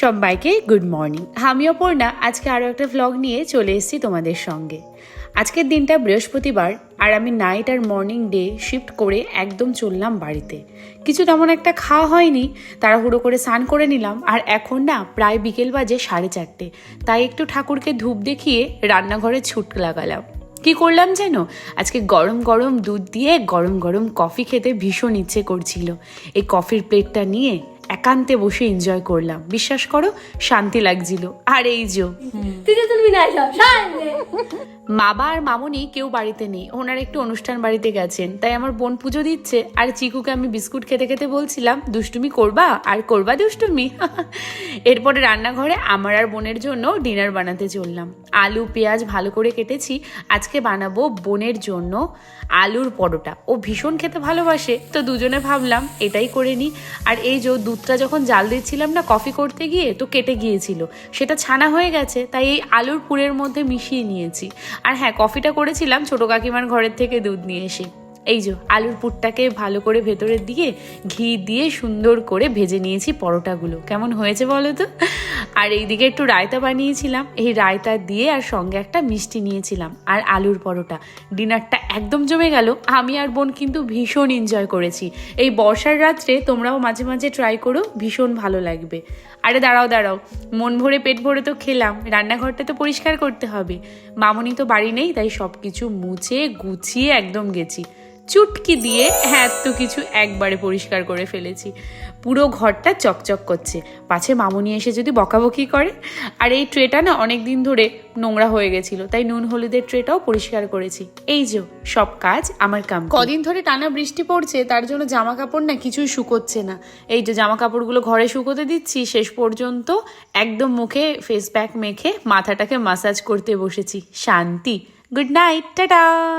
সবাইকে good morning আমি অপর্ণা, আজকে আরও একটা ভ্লগ নিয়ে চলে এসেছি তোমাদের সঙ্গে। আজকের দিনটা বৃহস্পতিবার, আর আমি নাইট আর মর্নিং ডে শিফট করে একদম চললাম বাড়িতে। কিছু তেমন একটা খাওয়া হয়নি, তাড়াহুড়ো করে স্নান করে নিলাম, আর এখন না প্রায় বিকেল বাজে সাড়ে চারটে। তাই একটু ঠাকুরকে ধূপ দেখিয়ে রান্নাঘরে ছুট লাগালাম। কি করলাম যেন? আজকে গরম গরম দুধ দিয়ে গরম গরম কফি খেতে ভীষণ ইচ্ছে করছিল। এই কফির প্লেটটা নিয়ে একান্তে বসে এনজয় করলাম। বিশ্বাস করো শান্তি লাগছিল। আর এই যে বাবা আর মামনি কেউ বাড়িতে নেই। ওনার একটু অনুষ্ঠান বাড়িতে গেছেন। তাই আমার বোন পুজো দিচ্ছে। আর চিকুকে আমি বিস্কুট খেতে খেতে বলছিলাম দুষ্টুমি করবা? আর করবা দুষ্টুমি? এরপরে রান্নাঘরে আমার আর বোনের জন্য ডিনার বানাতে চললাম। আলু পেঁয়াজ ভালো করে কেটেছি। আজকে বানাবো বোনের জন্য আলুর পরোটা। ও ভীষণ খেতে ভালোবাসে। তো দুজনে ভাবলাম এটাই করে নিই আর এই যে দুধটা যখন জাল দিচ্ছিলাম না কফি করতে গিয়ে তো কেটে গিয়েছিল। সেটা ছানা হয়ে গেছে, তাই এই আলুর পুরের মধ্যে মিশিয়ে নিয়েছি। আর হ্যাঁ কফিটা করেছিলাম ছোটো কাকিমার ঘরের থেকে দুধ নিয়ে এসে। এই যে, আলুর পুরটাকে ভালো করে ভেতরে দিয়ে ঘি দিয়ে সুন্দর করে ভেজে নিয়েছি পরোটাগুলো। কেমন হয়েছে বলো তো? আর এইদিকে একটু রায়তা বানিয়েছিলাম। এই রায়তা দিয়ে আর সঙ্গে একটা মিষ্টি নিয়েছিলাম। আর আলুর পরোটা। ডিনারটা একদম জমে গেল। আমি আর বোন কিন্তু ভীষণ এনজয় করেছি। এই বর্ষার রাত্রে তোমরাও মাঝে মাঝে ট্রাই করো, ভীষণ ভালো লাগবে। আরে দাঁড়াও দাঁড়াও। মন ভরে পেট ভরে তো খেলাম। রান্নাঘরটা তো পরিষ্কার করতে হবে। মামনি তো বাড়ি নেই, তাই সব কিছু মুছে, গুছিয়ে একদম গেছি। চুটকি দিয়ে হ্যাঁ তো কিছু একবারে পরিষ্কার করে ফেলেছি। পুরো ঘরটা চকচক করছে। পাছে মামুনি এসে যদি বকাবকি করে। আর এই ট্রেটা না অনেক দিন ধরে নোংরা হয়ে গেছিল, তাই নুন হলুদের ট্রেটাও পরিষ্কার করেছি। এই যে, সব কাজ আমার কাম কদিন ধরে টানা বৃষ্টি পড়ছে, তার জন্য জামা কাপড় না কিছুই শুকোচ্ছে না। এই যে জামা কাপড়গুলো ঘরে শুকোতে দিচ্ছি, শেষ পর্যন্ত একদম মুখে ফেস প্যাক মেখে মাথাটাকে মাসাজ করতে বসেছি। শান্তি। Good night tata!